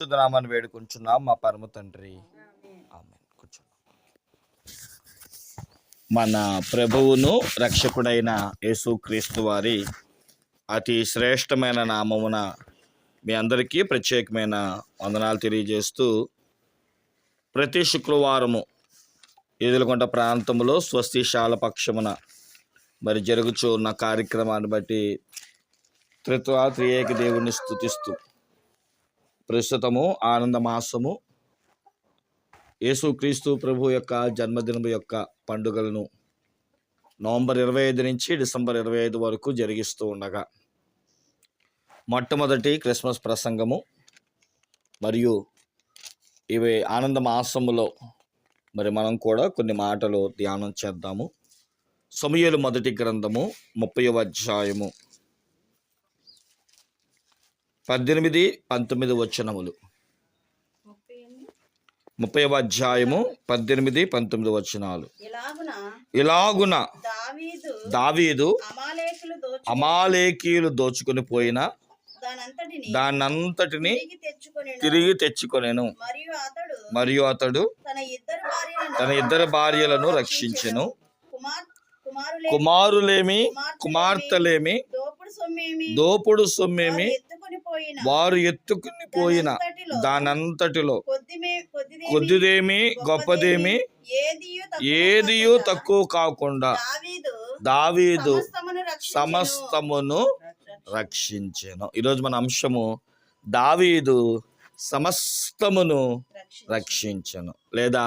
నామాన్ని వేడుకుంటున్నాం మా పరమ తండ్రి. మన ప్రభువును రక్షకుడైన యేసుక్రీస్తు వారి అతి శ్రేష్టమైన నామమున మీ అందరికీ ప్రత్యేకమైన వందనాలు తెలియజేస్తూ ప్రతి శుక్రవారము ఎదులుకొండ ప్రాంతంలో స్వస్తిశాల పక్షమున మరి జరుగుచూ ఉన్న కార్యక్రమాన్ని బట్టి త్రిత్వ త్రియేక దేవుణ్ణి స్థుతిస్తూ ప్రస్తుతము ఆనంద మాసము. యేసుక్రీస్తు ప్రభు యొక్క జన్మదినం యొక్క పండుగలను నవంబర్ ఇరవై ఐదు నుంచి డిసెంబర్ ఇరవై ఐదు వరకు జరిగిస్తూ ఉండగా మొట్టమొదటి క్రిస్మస్ ప్రసంగము మరియు ఇవి ఆనంద మాసములో మరి మనం కూడా కొన్ని మాటలు ధ్యానం చేద్దాము. సమయలు మొదటి గ్రంథము ముప్పై అధ్యాయము. పద్దెనిమిది పంతొమ్మిది వచనములు. ముప్పై అధ్యాయము పద్దెనిమిది పంతొమ్మిది వచనాలు. ఇలాగున దావీదు అమాలేకులు దోచుకొని పోయిన దానంతటిని తిరిగి తెచ్చుకొని తిరిగి తెచ్చుకొనెను. మరియు అతడు తన ఇద్దరు భార్యలను రక్షించెను. కుమార్ కుమారులే కుమారులేమి కుమార్తెలేమి దోపుడు సొమ్మేమి వారు ఎత్తుకొని పోయిన దానంతటిలో కొద్దిదేమి గొప్పదేమి ఏదియు తక్కువ కాకుండా దావీదు సమస్తమును రక్షించెను. ఈరోజు మన అంశము దావీదు సమస్తమును. రక్షించెను లేదా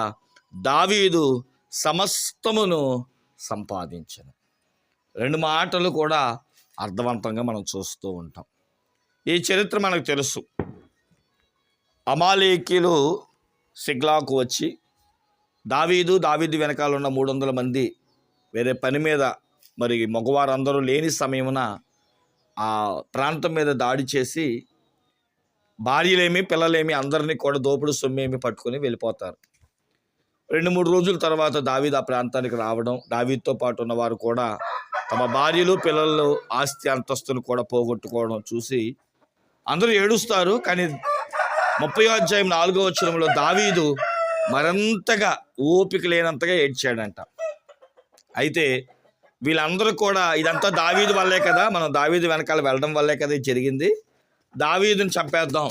దావీదు సమస్తమును సంపాదించెను రెండు మాటలు కూడా అర్థవంతంగా మనం చూస్తూ ఉంటాం ఈ చరిత్ర మనకు తెలుసు. అమాలేకీలు సిగ్లాకు వచ్చి దావీదు దావీదు వెనకాల ఉన్న మూడు వందల మంది వేరే పని మీద మరి మగవారందరూ లేని సమయమున ఆ ప్రాంతం మీద దాడి చేసి భార్యలేమి పిల్లలేమి అందరినీ కూడా దోపుడు సొమ్మేమి పట్టుకొని వెళ్ళిపోతారు. రెండు మూడు రోజుల తర్వాత దావీద్ ఆ ప్రాంతానికి రావడం దావీద్తో పాటు ఉన్నవారు కూడా తమ భార్యలు పిల్లలు ఆస్తి అంతస్తును కూడా పోగొట్టుకోవడం చూసి అందరూ ఏడుస్తారు కానీ ముప్పై అధ్యాయం నాలుగో వచ్చరంలో దావీదు మరింతగా ఓపిక లేనంతగా ఏడ్చాడంట. అయితే వీళ్ళందరూ కూడా ఇదంతా దావీదు వల్లే కదా మనం దావీదు వెనకాల వెళ్ళడం వల్లే కదా ఇది జరిగింది. దావీదుని చంపేద్దాం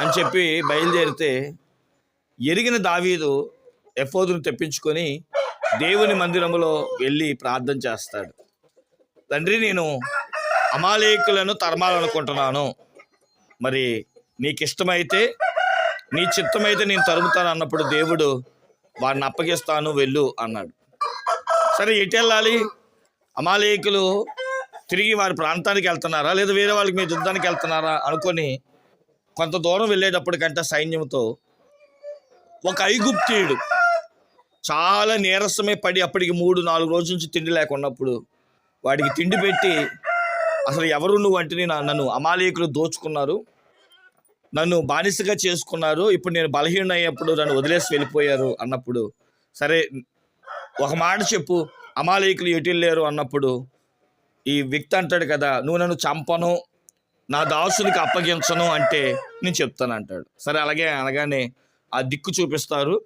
అని చెప్పి బయలుదేరితే ఎరిగిన దావీదు ఎఫోదును తెప్పించుకొని దేవుని మందిరంలో వెళ్ళి ప్రార్థన చేస్తాడు. తండ్రి నేను అమాలేకులను తరమాలనుకుంటున్నాను. మరి నీకు ఇష్టమైతే నీ చిత్తమైతే నేను తరుముతాను అన్నప్పుడు దేవుడు వాడిని అప్పగిస్తాను వెళ్ళు అన్నాడు. సరే ఎటు వెళ్ళాలి అమాలేకులు తిరిగి వారి ప్రాంతానికి వెళ్తున్నారా? లేదా వేరే వాళ్ళకి మీ యుద్ధానికి వెళ్తున్నారా? అనుకొని కొంత దూరం వెళ్ళేటప్పటికంటే సైన్యంతో ఒక ఐగుప్తీయుడు చాలా నీరసమే పడి అప్పటికి మూడు నాలుగు రోజుల నుంచి తిండి లేకున్నప్పుడు వాడికి తిండి పెట్టి అసలు ఎవరు నువ్వు అంటే నా- నన్ను అమాలేకులు దోచుకున్నారు. నన్ను బానిసగా చేసుకున్నారు. ఇప్పుడు నేను బలహీన అయ్యేప్పుడు నన్ను వదిలేసి వెళ్ళిపోయారు అన్నప్పుడు. సరే ఒక మాట చెప్పు. అమాలయకులు ఎటు అన్నప్పుడు. ఈ వ్యక్తి అంటాడు కదా నువ్వు నన్ను చంపను నా దాసునికి అప్పగించను అంటే నేను చెప్తాను అంటాడు. సరే అలాగే అనగానే ఆ దిక్కు చూపిస్తారు.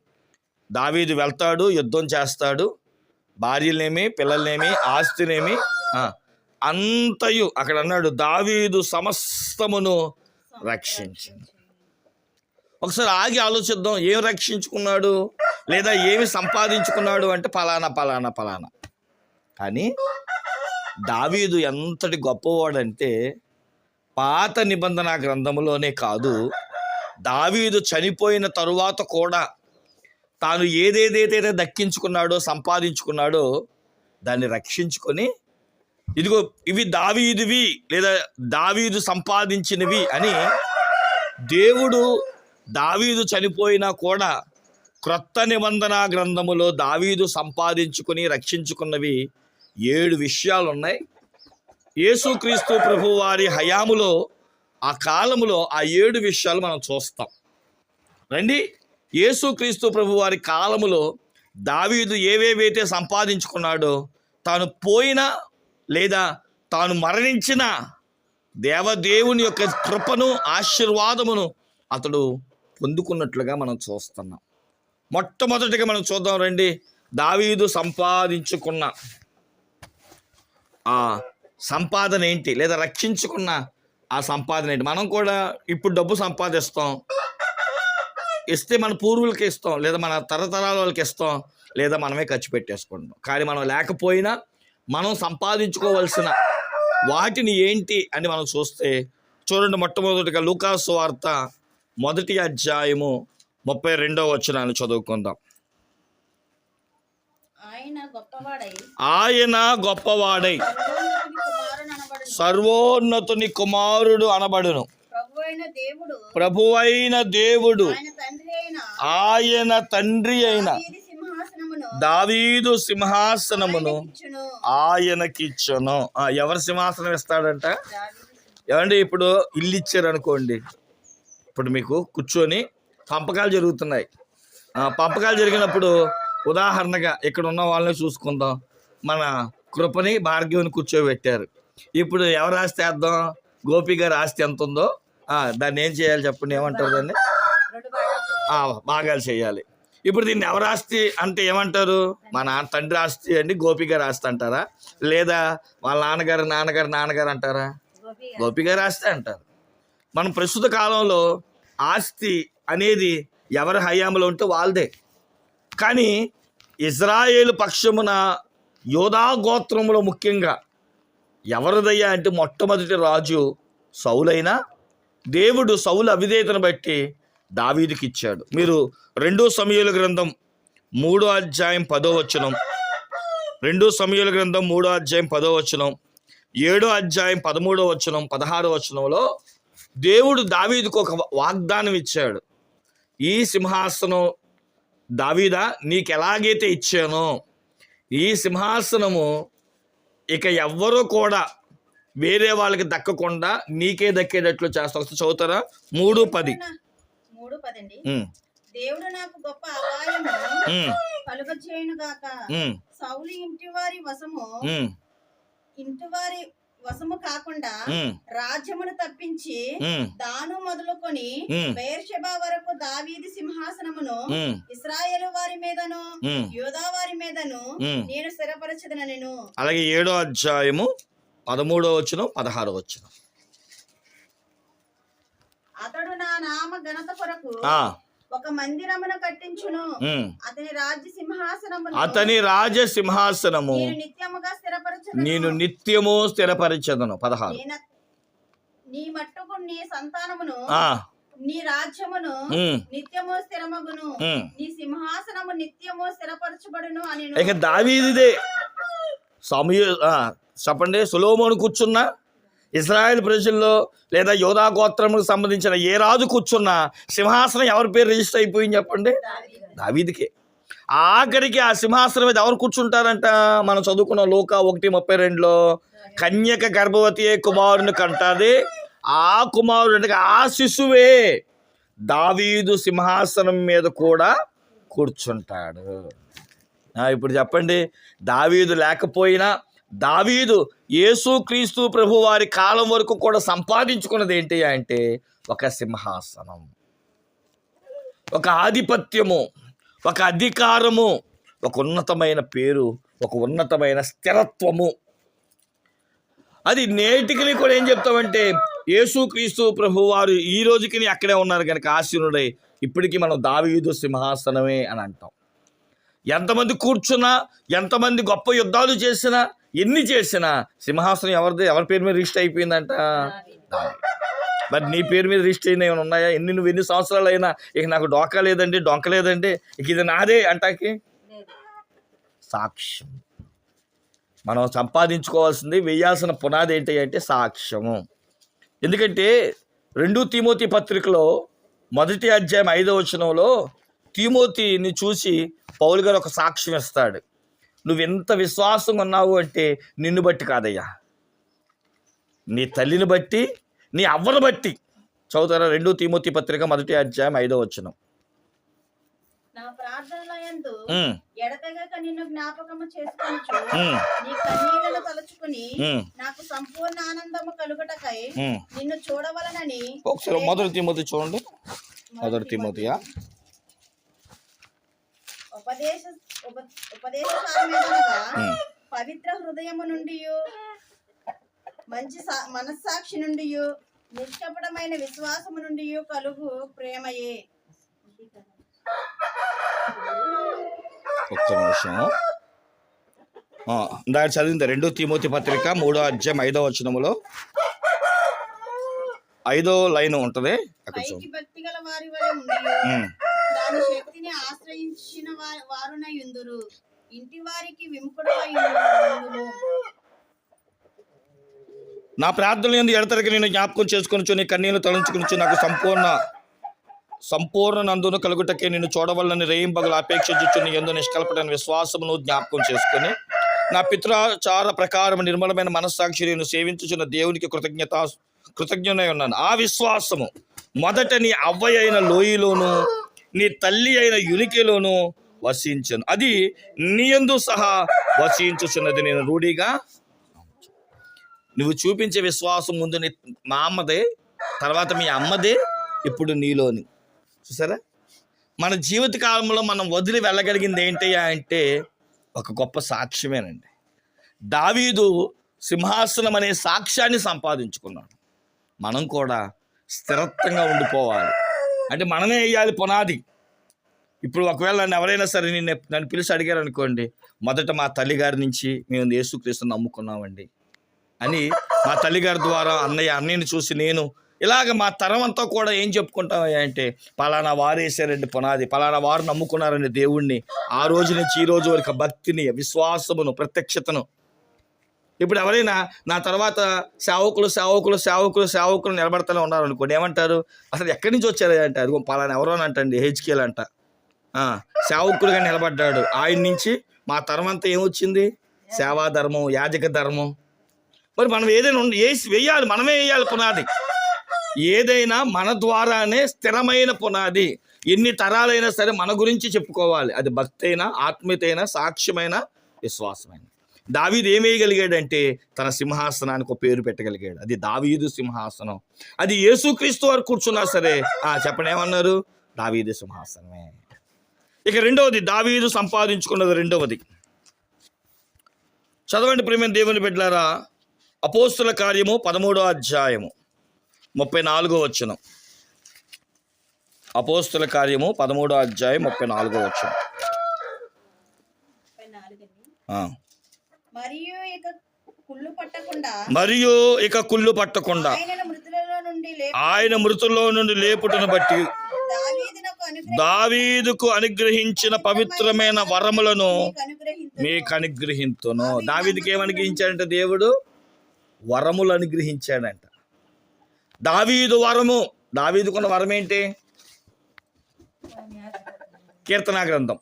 దావీదు వెళ్తాడు యుద్ధం చేస్తాడు. భార్యలేమి పిల్లలనేమి ఆస్తినేమి అంతయు అక్కడ అన్నాడు దావీదు సమస్తమును రక్షించింది ఒకసారి ఆగి ఆలోచిద్దాం ఏం రక్షించుకున్నాడు లేదా ఏమి సంపాదించుకున్నాడు అంటే పలానా పలానా పలానా. కానీ దావీదు ఎంతటి గొప్పవాడంటే పాత నిబంధన గ్రంథములోనే కాదు దావీదు చనిపోయిన తరువాత కూడా తాను ఏదేదైతే దక్కించుకున్నాడో సంపాదించుకున్నాడో దాన్ని రక్షించుకొని ఇదిగో ఇవి దావీదువి లేదా దావీదు సంపాదించినవి అని దేవుడు దావీదు చనిపోయినా కూడా క్రొత్త నిబంధన గ్రంథములో దావీదు సంపాదించుకుని రక్షించుకున్నవి ఏడు విషయాలు ఉన్నాయి యేసుక్రీస్తు ప్రభు వారి హయాములో ఆ కాలములో ఆ ఏడు విషయాలు మనం చూస్తాం. రండి యేసుక్రీస్తు ప్రభు వారి కాలములో దావీదు ఏవేవైతే సంపాదించుకున్నాడో తాను పోయిన లేదా తాను మరణించిన దేవదేవుని యొక్క కృపను ఆశీర్వాదమును అతడు పొందుకున్నట్లుగా మనం చూస్తున్నాం. మొట్టమొదటిగా మనం చూద్దాం రండి. దావీదు సంపాదించుకున్న ఆ సంపాదన ఏంటి? లేదా రక్షించుకున్న ఆ సంపాదన ఏంటి? మనం కూడా ఇప్పుడు డబ్బు సంపాదిస్తాం. ఇస్తే మన పూర్వులకి ఇస్తాం. లేదా మన తరతరాల వాళ్ళకి ఇస్తాం. లేదా మనమే ఖర్చు పెట్టేసుకుంటాం. కానీ మనం లేకపోయినా మనం సంపాదించుకోవాల్సిన వాటిని ఏంటి అని మనం చూస్తే చూడండి మొట్టమొదటిగా లూకాసు వార్త మొదటి అధ్యాయము ముప్పై రెండవ వచనాన్ని చదువుకుందాం. ఆయన గొప్పవాడై ఆయన గొప్పవాడై సర్వోన్నతుని కుమారుడు అనబడును. ప్రభువైన దేవుడు ఆయన తండ్రి అయిన దావీదు సింహాసనమును ఆయనకిచ్చును. ఎవరు సింహాసనం ఇస్తాడంట? ఏమండి ఇప్పుడు ఇల్లు ఇచ్చారు అనుకోండి. ఇప్పుడు మీకు కూర్చొని పంపకాలు జరుగుతున్నాయి. పంపకాలు జరిగినప్పుడు ఉదాహరణగా ఇక్కడ ఉన్న వాళ్ళని చూసుకుందాం. మన కృపని భార్గవిని కూర్చోబెట్టారు. ఇప్పుడు ఎవరు ఆస్తి వేద్దాం? గోపి గారి ఆస్తి ఎంత ఉందో దాన్ని ఏం చేయాలి చెప్పండి? ఏమంటారు దాన్ని? భాగాలు చేయాలి. ఇప్పుడు దీన్ని ఎవరు ఆస్తి అంటే ఏమంటారు? మా నాన్న తండ్రి ఆస్తి అండి గోపి గారి ఆస్తి అంటారా? లేదా వాళ్ళ నాన్నగారు నాన్నగారు నాన్నగారు అంటారా? గోపి గోపి ఆస్తి అంటారు. మనం ప్రస్తుత కాలంలో ఆస్తి అనేది ఎవరి హయాంలో ఉంటే వాళ్ళదే. కానీ ఇజ్రాయేల్ పక్షమున యోధా గోత్రములో ముఖ్యంగా ఎవరిదయ్యా అంటే మొట్టమొదటి రాజు సౌలైనా దేవుడు సౌలు అవిధేతను బట్టి దావీదుకి ఇచ్చాడు మీరు రెండో సమయాల గ్రంథం మూడో అధ్యాయం పదో వచనం రెండో సమయాల గ్రంథం మూడో అధ్యాయం పదో వచనం ఏడో అధ్యాయం పదమూడో వచనం పదహారో వచనంలో దేవుడు దావీదుకు ఒక వాగ్దానం ఇచ్చాడు. ఈ సింహాసనం దావీదా నీకు ఎలాగైతే ఇచ్చానో ఈ సింహాసనము ఇక ఎవ్వరూ కూడా వేరే వాళ్ళకి దక్కకుండా నీకే దక్కేటట్లు చేస్తా. చదువుతారా? మూడు పది. ఉమ్, దేవుడు నాకు గొప్ప అపాయము కలుగచేయును గాక సౌలు ఇంటివారి వశము ఉమ్, ఇంటివారి వశము కాకుండా రాజ్యమును తప్పించి దాను మొదలుకొని ఉమ్, బెయర్షెబా వరకు దావీది సింహాసనమును ఇస్రాయేలు వారి మీదను. యోధా వారి మీదను. నేను స్థిరపరచదన నేను అలాగే ఏడో అధ్యాయము పదమూడో వచనం పదహారో వచనం. అతడు నా నామ ఘనత కొరకు ఒక మందిరమును కట్టించును. అతని రాజ్య సింహాసనమును. అతని రాజసింహాసనము నేను నిత్యముగా స్థిరపరచదను. నేను నిత్యము స్థిరపరిచదను. పదహారు. నీ మట్టుకు నీ సంతానమును నీ రాజ్యమును నిత్యము స్థిరమగును. నీ సింహాసనము నిత్యము స్థిరపరచబడును అని ఇక దావీదిదే. సమయ చెప్పండి సులోమోను కూర్చున్నా? ఇస్రాయేల్ ప్రజల్లో లేదా యోధా గోత్రములకు సంబంధించిన ఏ రాజు కూర్చున్నా సింహాసనం ఎవరి పేరు రిజిస్టర్ అయిపోయింది చెప్పండి? దావీదికే. ఆఖరికి ఆ సింహాసనం మీద ఎవరు కూర్చుంటారంట? మనం చదువుకున్న లోక ఒకటి ముప్పై రెండులో కన్యక గర్భవతి కుమారుని కంటాది? ఆ కుమారుడు అంటే ఆ శిశువే. దావీదు సింహాసనం మీద కూడా కూర్చుంటాడు. ఇప్పుడు చెప్పండి దావీదు లేకపోయినా దావీదు యేసుక్రీస్తు ప్రభు వారి కాలం వరకు కూడా సంపాదించుకున్నది ఏంటి అంటే ఒక సింహాసనం. ఒక ఆధిపత్యము ఒక అధికారము ఒక ఉన్నతమైన పేరు ఒక ఉన్నతమైన స్థిరత్వము. అది నేటికి కూడా ఏం చెప్తామంటే యేసుక్రీస్తు ప్రభు వారు ఈ రోజుకి అక్కడే ఉన్నారు కనుక ఆశీనుడై ఇప్పటికీ మనం దావీదు సింహాసనమే అని అంటాం. ఎంతమంది కూర్చున్నా ఎంతమంది గొప్ప యుద్ధాలు చేసినా ఎన్ని చేసినా సింహాసనం ఎవరిది? ఎవరి పేరు మీద రిజిస్టర్ అయిపోయిందంట? మరి నీ పేరు మీద రిజిస్టర్ అయిన ఏమైనా ఉన్నాయా? ఎన్ని నువ్వు ఎన్ని సంవత్సరాలు అయినా ఇక నాకు డోకా లేదండి డొంక లేదండి ఇక ఇది నాదే అంటాకి? సాక్ష్యం. మనం సంపాదించుకోవాల్సింది వేయాల్సిన పునాది ఏంటి అంటే సాక్ష్యము. ఎందుకంటే రెండు తిమోతి పత్రికలో మొదటి అధ్యాయం ఐదవ వచనంలో తిమోతిని చూసి పౌలు గారు ఒక సాక్ష్యం ఇస్తాడు. నువ్వు ఎంత విశ్వాసంగా ఉన్నావు అంటే నిన్ను బట్టి కాదయ్యా. నీ తల్లిని బట్టి నీ అవ్వను బట్టి. చదువుతారా? రెండు తిమోతి పత్రిక మొదటి అధ్యాయం ఐదవ వచనం. నా ప్రార్థనల యందు ఉమ్, ఎడతెగక నిన్ను జ్ఞాపకము చేసుకొనుచు ఉమ్, నీ కన్నీళ్ళను తలుచుకుని ఉమ్, నాకు సంపూర్ణ ఆనందము కలుగుటకై ఉమ్. నిన్ను చూడవలనని ఒకసారి మొదటి తిమోతి చూడండి. మొదటి తిమోతియా? ఉపదేశ ఉప- ఉపదేశసారమేదనగా ఉమ్. పవిత్ర హృదయము నుండి మంచి మనస్సాక్షి నుండి నిష్కపటమైన విశ్వాసము నుండి కలుగు ప్రేమయే. ఒక్క నిమిషం. ఇందాక చదివింది రెండో తిమోతి పత్రిక మూడో అధ్యాయం ఐదో వచనములో. ఐదో లైన్ ఉంటది. అక్కడ భక్తి గల వారి వారు శక్తిని ఆశ్రయించిన వారునై ఉందురు. ఇంటి వారికి విముఖుడవై నా ప్రార్థనలు ఎందుకు ఎడతరికి నేను జ్ఞాపకం చేసుకొని నీ కన్నీళ్ళు తలంచుకుని నాకు సంపూర్ణ సంపూర్ణ నందును కలుగుటకే నేను చూడవల్లని రేయింపగలు అపేక్షించు నీ ఎందు నిష్కల్పటని విశ్వాసమును జ్ఞాపకం చేసుకుని నా పితృచార ప్రకారం నిర్మలమైన మనస్సాక్షి నేను సేవించుచున్న దేవునికి కృతజ్ఞత కృతజ్ఞనై ఉన్నాను. ఆ విశ్వాసము మొదట నీ అవ్వయైన లోయలోను నీ తల్లి అయిన యునికిలోను వసించను. అది నీయందు సహా వసించుచున్నది నేను రూఢిగా నువ్వు చూపించే విశ్వాసం ముందు నీ మా అమ్మదే తర్వాత మీ అమ్మదే ఇప్పుడు నీలోని. చూసారా? మన జీవిత కాలంలో మనం వదిలి వెళ్ళగలిగింది ఏంటి అంటే ఒక గొప్ప సాక్ష్యమేనండి. దావీదు సింహాసనం అనే సాక్ష్యాన్ని సంపాదించుకున్నాడు. మనం కూడా స్థిరత్వంగా ఉండిపోవాలి. అంటే మనమే వేయాలి పునాది. ఇప్పుడు ఒకవేళ నన్ను ఎవరైనా సరే నేను నన్ను పిలిచి అడిగారు అనుకోండి మొదట మా తల్లిగారి నుంచి మేము యేసుక్రీస్తుని నమ్ముకున్నామండి అని మా తల్లిగారి ద్వారా అన్నయ్య అన్నయ్యని చూసి నేను ఇలాగ మా తరం అంతా కూడా ఏం చెప్పుకుంటామయ్యా అంటే పలానా వారు వేసారండి పునాది పలానా వారు నమ్ముకున్నారండి దేవుణ్ణి ఆ రోజు నుంచి ఈ రోజు వరకు భక్తిని విశ్వాసమును ప్రత్యక్షతను ఇప్పుడు ఎవరైనా నా తర్వాత సేవకులు సేవకులు సేవకులు సేవకులు నిలబడతానే ఉన్నారు అనుకోండి ఏమంటారు? అసలు ఎక్కడి నుంచి వచ్చారు అంటే అది పలానా ఎవరో అని అంటండి హెచ్కేల్ అంట. ఆ, సేవకులుగా నిలబడ్డాడు. ఆయన నుంచి మా తరం అంతా ఏమొచ్చింది? సేవా ధర్మం యాజక ధర్మం. మరి మనం ఏదైనా వేసి వేయాలి మనమే వేయాలి పునాది. ఏదైనా మన ద్వారానే స్థిరమైన పునాది. ఎన్ని తరాలైనా సరే మన గురించి చెప్పుకోవాలి. అది భక్తి అయినా ఆత్మీయత అయినా సాక్ష్యమైన విశ్వాసమైన. దావీదు ఏం వేయగలిగాడంటే తన సింహాసనానికి ఒక పేరు పెట్టగలిగాడు. అది దావీదు సింహాసనం. అది యేసుక్రీస్తు వారు కూర్చున్నా సరే ఆ చెప్పండి ఏమన్నారు? దావీదు సింహాసనమే. ఇక రెండవది దావీదు సంపాదించుకున్నది రెండవది. చదవండి ప్రేమ దేవుని బిడ్డలారా అపోస్తుల కార్యము పదమూడో అధ్యాయము ముప్పై నాలుగో వచ్చిన అపోస్తుల కార్యము పదమూడో అధ్యాయం ముప్పై నాలుగో వచ్చిన మరియు ఇక కుళ్ళు పట్టకుండా మరియు ఇక కుళ్ళు ఆయన మృతుల్లో నుండి లేపుటను బట్టి దావీదుకు అనుగ్రహించిన పవిత్రమైన వరములను. మీకు అనుగ్రహింతును. దావీదుకి ఏమనుగ్రహించాడంట దేవుడు? వరములు అనుగ్రహించాడంట. దావీదు వరము. దావీదుకున్న వరం ఏంటి? కీర్తనా గ్రంథం.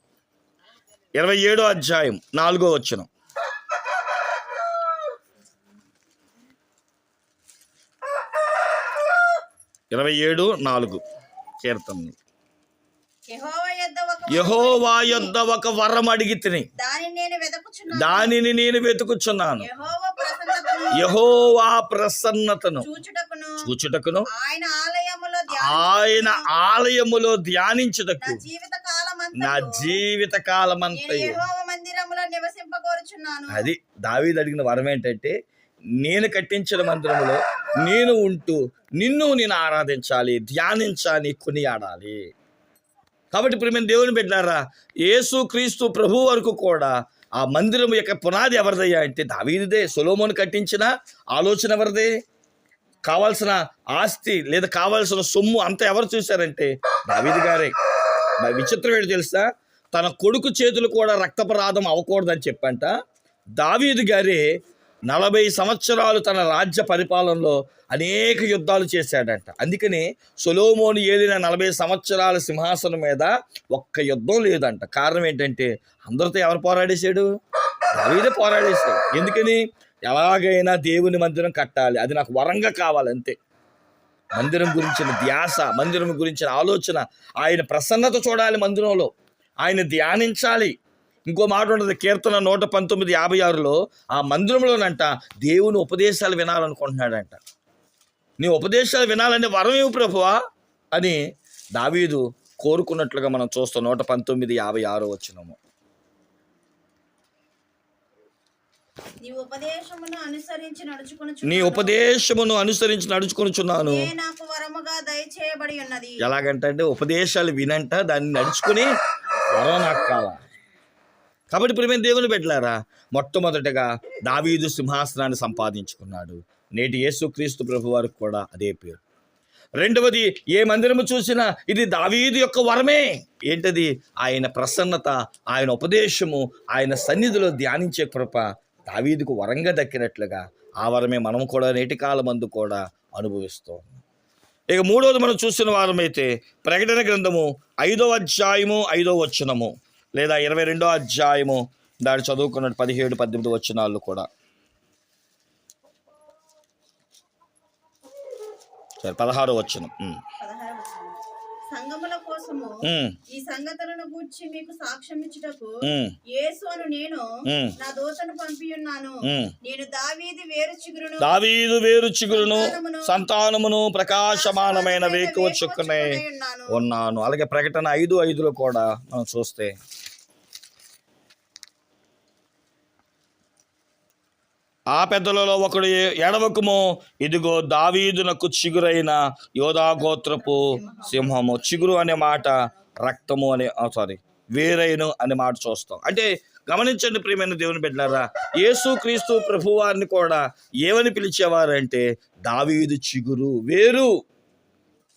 ఇరవై ఏడో అధ్యాయం నాలుగో వచ్చిన ఇరవై ఏడు నాలుగు. కీర్తన యెహోవా యొద్ద ఒక వరం అడిగి తిని. దానిని నేను వెతుకుచున్నాను. యెహోవా ప్రసన్నతను. చూచుటకును. ఆయన ఆలయములో ధ్యానించుటకు. నా జీవిత కాలమంతయు అది దావీదు అడిగిన వరం ఏంటంటే నేను కట్టించిన మందిరములో నేను ఉంటూ నిన్ను నేను ఆరాధించాలి ధ్యానించాలి కొనియాడాలి. కాబట్టి ఇప్పుడు మేము దేవుని పెట్టినారా యేసు క్రీస్తు ప్రభు వరకు కూడా ఆ మందిరం యొక్క పునాది ఎవరిదయ్యా అంటే దావీదిదే. సొలోమోను కట్టించిన ఆలోచన ఎవరిదే? కావాల్సిన ఆస్తి లేదా కావాల్సిన సొమ్ము అంతా ఎవరు చూశారంటే దావీది గారే. విచిత్రం ఏంటి తెలుసా? తన కొడుకు చేతులు కూడా రక్తపరాధం అవ్వకూడదని చెప్పంట. దావీదు గారే నలభై సంవత్సరాలు తన రాజ్య పరిపాలనలో అనేక యుద్ధాలు చేశాడంట. అందుకని సొలోమోను ఏలిన నలభై సంవత్సరాల సింహాసనం మీద ఒక్క యుద్ధం లేదంట. కారణం ఏంటంటే అందరితో ఎవరు పోరాడేశాడు? దావీదే పోరాడేశాడు. ఎందుకని? ఎలాగైనా దేవుని మందిరం కట్టాలి. అది నాకు వరంగా కావాలి అంతే. మందిరం గురించిన ధ్యాస మందిరం గురించిన ఆలోచన ఆయన ప్రసన్నత చూడాలి మందిరంలో. ఆయన ధ్యానించాలి. ఇంకో మాట ఉంటుంది కీర్తన నూట పంతొమ్మిది యాభై ఆరులో ఆ మందిరంలోనంట దేవుని ఉపదేశాలు వినాలనుకుంటున్నాడంట. నీ ఉపదేశాలు వినాలంటే వరం ఇవ్వు ప్రభువా అని దావీదు కోరుకున్నట్లుగా మనం చూస్తాం నూట పంతొమ్మిది యాభై ఆరో వచ్చినము నీ ఉపదేశమును అనుసరించి నడుచుకొనుచున్నాను ఎలాగంటే ఉపదేశాలు వినంట దాన్ని నడుచుకుని వరం నాకు కావాలా. కాబట్టి ఇప్పుడు మేము దేవుని పెట్టలారా మొట్టమొదటగా దావీదు సింహాసనాన్ని సంపాదించుకున్నాడు. నేటి యేసుక్రీస్తు ప్రభు వారికి కూడా అదే పేరు. రెండవది ఏ మందిరము చూసినా ఇది దావీదు యొక్క వరమే. ఏంటది? ఆయన ప్రసన్నత ఆయన ఉపదేశము ఆయన సన్నిధిలో ధ్యానించే కృప దావీదుకు వరంగా దక్కినట్లుగా ఆ వరమే మనం కూడా నేటి కాలమందు కూడా అనుభవిస్తాం ఇక మూడవది మనం చూసిన వారమైతే ప్రకటన గ్రంథము ఐదో అధ్యాయము ఐదో వచనము. లేదా ఇరవై రెండో అధ్యాయము దాన్ని చదువుకున్నట్టు పదిహేడు పద్దెనిమిది వచ్చినాళ్ళు కూడా. సరే పదహారో వచ్చిన పదహారు సంగముల కోసము ఈ సంగతులను గూర్చి మీకు సాక్ష్యం ఇచ్చుటకు ఉమ్, యేసు అను నేను నా దూతను పంపి ఉన్నాను. నేను దావీది వేరు చిగురును దావీదు వేరు చిగురును సంతానమును ప్రకాశమానమైన వేకువ చుక్కనే ఉన్నాను. ఉన్నాను. అలాగే ప్రకటన ఐదు ఐదులో కూడా మనం చూస్తే ఆ పెద్దలలో ఒకడు ఎడవకుము ఇదిగో దావీదునకు చిగురైన యోధాగోత్రపు సింహము. చిగురు అనే మాట రక్తము అనే సారీ వేరైను అనే మాట చూస్తాం. అంటే గమనించండి ప్రియమైన దేవుని బిడ్డారా యేసు క్రీస్తు ప్రభువారిని కూడా ఏమని పిలిచేవారంటే దావీదు చిగురు వేరు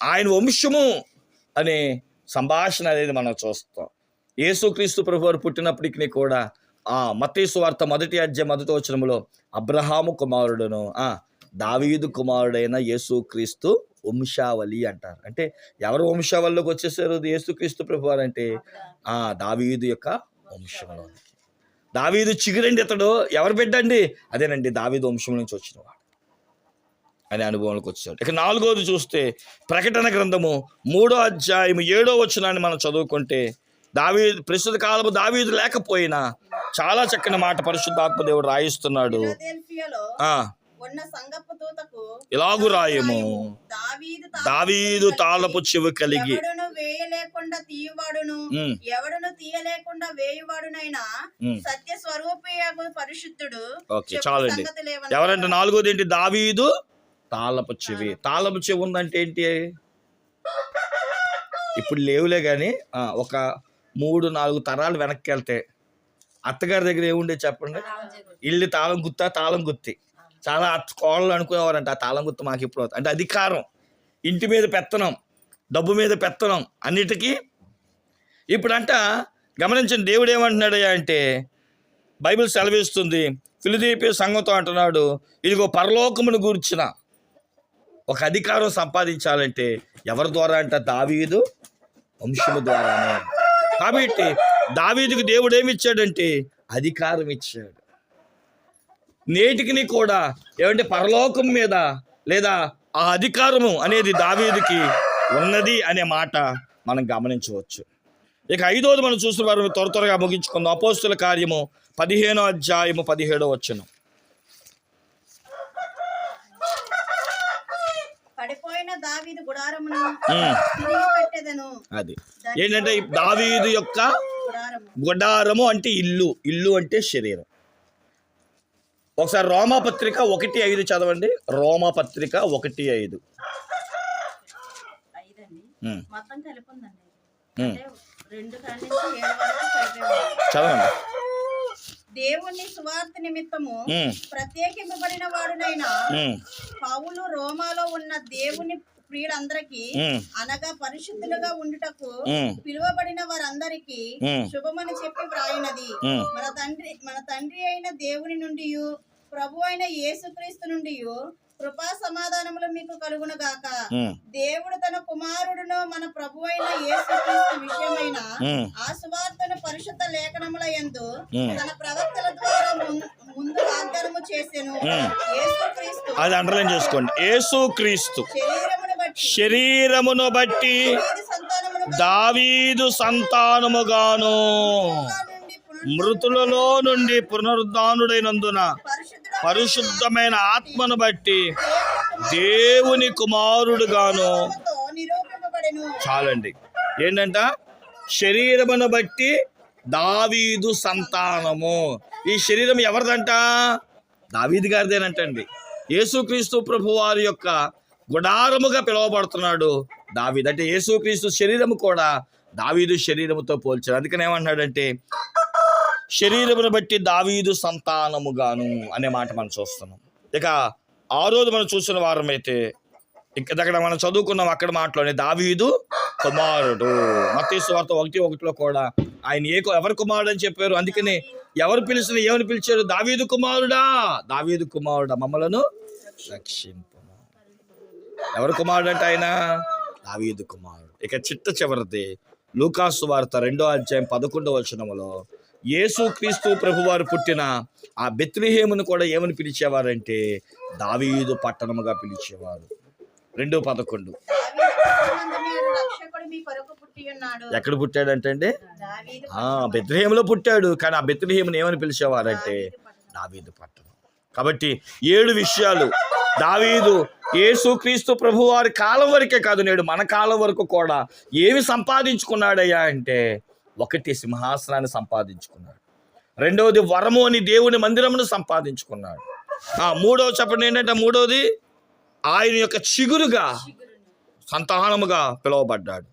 ఆయన వంశము అనే సంభాషణ అనేది మనం చూస్తాం. యేసుక్రీస్తు ప్రభువారు పుట్టినప్పటికీ కూడా ఆ మత్తేసు వార్త మొదటి అధ్యాయ మొదటి వచనములో అబ్రహాము కుమారుడును ఆ దావీదు కుమారుడైన యేసుక్రీస్తు వంశావళి అంటారు. అంటే ఎవరు వంశావళిలోకి వచ్చేసారు? యేసుక్రీస్తు ప్రభు అంటే ఆ దావీదు యొక్క వంశంలో దావీదు చిగురండి ఇతడు ఎవరు బిడ్డండి అదేనండి దావీదు వంశం నుంచి వచ్చినవాడు. అనే అనుభవంలోకి వచ్చాడు ఇక నాలుగోది చూస్తే ప్రకటన గ్రంథము మూడో అధ్యాయం ఏడో వచనాన్ని మనం చదువుకుంటే దావీ ప్రస్తుత కాలము దావీదు లేకపోయినా చాలా చక్కని మాట పరిశుద్ధాత్మ దేవుడు రాయిస్తున్నాడు. ఇలాగు రాయము? దావీదు తాళపు చెవి కలిగి. ఎవడును వేయలేకుండా తీయవాడును? ఉమ్, ఎవడును తీయలేకుండా వేయువాడునైనా ఉమ్. సత్య పరిశుద్ధుడు ఓకే చాలండి. ఎవరంటే నాలుగోది ఏంటి దావీదు తాళపు చెవి. తాళపు చెవి ఉందంటే ఏంటి? ఇప్పుడు లేవులే కానీ ఒక మూడు నాలుగు తరాలు వెనక్కి వెళ్తే అత్తగారి దగ్గర ఏముండే చెప్పండి? ఇల్లు తాళం గుత్తా తాళం గుత్తి. చాలా అత్త కోళ్ళు అనుకునేవారంట ఆ తాళం గుత్త మాకు ఇప్పుడు అవుతుంది. అంటే అధికారం. ఇంటి మీద పెత్తనం డబ్బు మీద పెత్తనం అన్నిటికీ ఇప్పుడంట గమనించండి దేవుడు ఏమంటున్నాడు అంటే బైబిల్ సెలవిస్తుంది ఫిలిదీపి సంఘంతో అంటున్నాడు ఇదిగో పరలోకమును గూర్చిన ఒక అధికారం సంపాదించాలంటే ఎవరి ద్వారా అంట? దావీదు వంశము ద్వారానే. కాబట్టి దావీదుకు దేవుడు ఏమి ఇచ్చాడంటే అధికారం ఇచ్చాడు. నేటికి కూడా ఏమంటే పరలోకం మీద లేదా ఆ అధికారము అనేది దావీదుకి ఉన్నది అనే మాట మనం గమనించవచ్చు. ఇక ఐదోది మనం చూసిన వారు త్వర త్వరగా ముగించుకుందాం. అపోస్తుల కార్యము పదిహేనో అధ్యాయము పదిహేడో వచ్చును దావీదు గుడారమును ఉమ్, తిరిగి కట్టెదను అది ఏంటంటే దావీదు యొక్క గుడారము. అంటే ఇల్లు. ఇల్లు అంటే శరీరం. ఒకసారి రోమాపత్రిక ఒకటి ఐదు చదవండి. రోమాపత్రిక ఒకటి ఐదు. చదవండి. దేవుని సువార్త నిమిత్తము ప్రత్యేకింపబడిన వాడునైనా పౌలు రోమాలో ఉన్న దేవుని ప్రియులందరికీ అనగా పరిశుద్ధులుగా ఉండుటకు పిలువబడిన వారందరికీ శుభమని చెప్పి వ్రాయినది. మన తండ్రి మన తండ్రి అయిన దేవుని నుండి ప్రభు అయిన యేసుక్రీస్తు నుండి కృపా సమాధానములు మీకు కలుగును గాక. దేవుడు తన కుమారుడును మన ప్రభు అయిన యేసుక్రీస్తు విషయమైన ఆ సువార్తను పరిశుద్ధ లేఖనముల ఉమ్. తన ప్రవక్తల ద్వారా ముందు వాగ్దానము చేసెను. యేసుక్రీస్తు. అది అండర్లైన్ చేసుకోండి. యేసు క్రీస్తు శరీరమును బట్టి దావీదు సంతానముగాను. మృతులలో నుండి పునరుద్ధానుడైనందున పరిశుద్ధమైన ఆత్మను బట్టి దేవుని కుమారుడుగాను చాలండి. ఏంటంట? శరీరమును బట్టి దావీదు సంతానము. ఈ శరీరం ఎవరిదంట? దావీదు గారిదేనంటండి. యేసుక్రీస్తు ప్రభు వారి యొక్క గుడారముగా పిలువబడుతున్నాడు దావీదు. అంటే యేసుక్రీస్తు శరీరము కూడా దావీదు శరీరముతో పోల్చారు. అందుకని ఏమంటున్నాడంటే శరీరమును బట్టి దావీదు సంతానముగాను అనే మాట మనం చూస్తున్నాం. ఇక ఆ రోజు మనం చూసిన వారమైతే ఇక్కడ దగ్గర మనం చదువుకున్నాం అక్కడ మాటలోనే దావీదు కుమారుడు. మత్తయి వార్త ఒకటి ఒకటిలో కూడా ఆయన ఏ ఎవరు ఎవరి కుమారుడు అని చెప్పారు? అందుకని ఎవరు పిలిచిన ఏమని పిలిచారు? దావీదు కుమారుడా. దావీదు కుమారుడా మమ్మలను రక్షింపు ఎవరు కుమారుడు అంటే ఆయన? దావీదు కుమారుడు. ఇక చిట్ట చివరిది లూకాసు వార్త రెండో అధ్యాయం పదకొండవ వచనములో యేసు క్రీస్తు ప్రభువారు పుట్టిన ఆ బెత్లిహేమును కూడా ఏమని పిలిచేవారంటే దావీదు పట్టణముగా పిలిచేవారు. రెండు పదకొండు. ఎక్కడ పుట్టాడంటే అండి? ఆ బెత్లహేములో పుట్టాడు. కానీ ఆ బెత్లహేమును ఏమని పిలిచేవారంటే దావీదు పట్టణం. కాబట్టి ఏడు విషయాలు. దావీదు యేసుక్రీస్తు ప్రభువారి కాలం వరకే కాదు నేడు మన కాలం వరకు కూడా ఏమి సంపాదించుకున్నాడయ్యా అంటే ఒకటి సింహాసనాన్ని సంపాదించుకున్నాడు. రెండవది వరము అని దేవుని మందిరమును సంపాదించుకున్నాడు. ఆ మూడవ చెప్పండి ఏంటంటే మూడవది ఆయన యొక్క చిగురుగా సంతానముగా పిలువబడ్డాడు.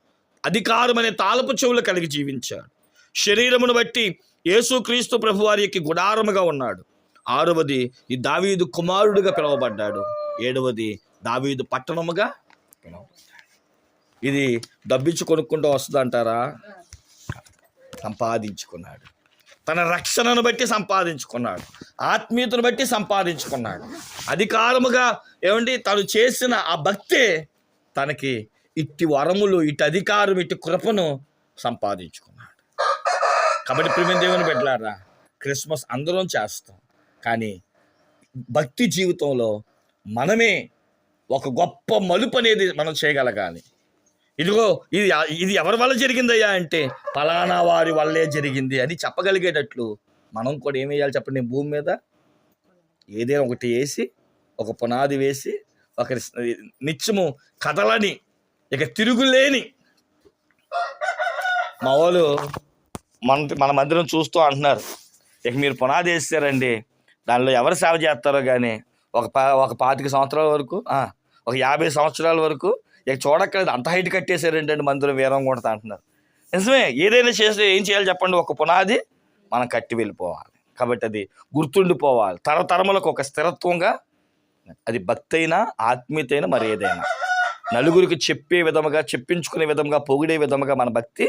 అధికారం అనే తాలపు చెవులు కలిగి జీవించాడు. శరీరమును బట్టి యేసుక్రీస్తు ప్రభు వారి యొక్క గుడారముగా ఉన్నాడు. ఆరవది ఈ దావీదు కుమారుడుగా పిలువబడ్డాడు. ఏడవది దావీదు పట్టణముగా పిలువబడ్డాడు. ఇది డబ్బించి కొనుక్కుంటూ వస్తుంది అంటారా సంపాదించుకున్నాడు. తన రక్షణను బట్టి సంపాదించుకున్నాడు. ఆత్మీయతను బట్టి సంపాదించుకున్నాడు. అధికారముగా ఏమండి? తను చేసిన ఆ భక్తే తనకి ఇట్టి వరములు ఇటు అధికారం ఇటు కృపను సంపాదించుకున్నాడు. కాబట్టి ప్రేమ దేవుని పెట్టారా క్రిస్మస్ అందరం చేస్తాం. కానీ భక్తి జీవితంలో మనమే ఒక గొప్ప మలుపు అనేది మనం చేయగలగాలి. ఇదిగో ఇది ఇది ఎవరి వల్ల జరిగిందయ్యా అంటే ఫలానా వారి వల్లే జరిగింది అని చెప్పగలిగేటట్లు మనం కూడా ఏం వేయాలి చెప్పండి? భూమి మీద ఏదైనా ఒకటి వేసి ఒక పునాది వేసి ఒక నిత్యము కథలని ఇక తిరుగులేని మా వాళ్ళు మన మన మధ్యలో చూస్తూ అంటున్నారు. ఇక మీరు పునాది వేస్తారండి. దానిలో ఎవరు సేవ చేస్తారో కానీ ఒక పా ఒక పాతిక సంవత్సరాల వరకు ఒక యాభై సంవత్సరాల వరకు ఇక చూడక్కర్లేదు. అంత హైట్ కట్టేశారండి అండి మందులు వీరం కూడా అంటున్నారు. నిజమే ఏదైనా చేస్తే ఏం చేయాలి చెప్పండి. ఒక పునాది మనం కట్టి వెళ్ళిపోవాలి. కాబట్టి అది గుర్తుండిపోవాలి. తరతరములకు ఒక స్థిరత్వంగా అది భక్తి అయినా ఆత్మీయత అయినా మరి ఏదైనా. నలుగురికి చెప్పే విధముగా చెప్పించుకునే విధముగా పొగిడే విధముగా మన భక్తి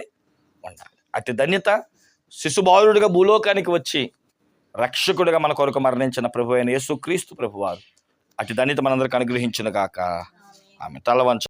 ఉండాలి. అతి ధన్యత. శిశుబాలుడిగా భూలోకానికి వచ్చి రక్షకుడిగా మన కొరకు మరణించిన ప్రభు అయిన యేసుక్రీస్తు ప్రభువారు. అతి ధన్యత మనందరికి అనుగ్రహించిన గాక. ఆమె తలవంచ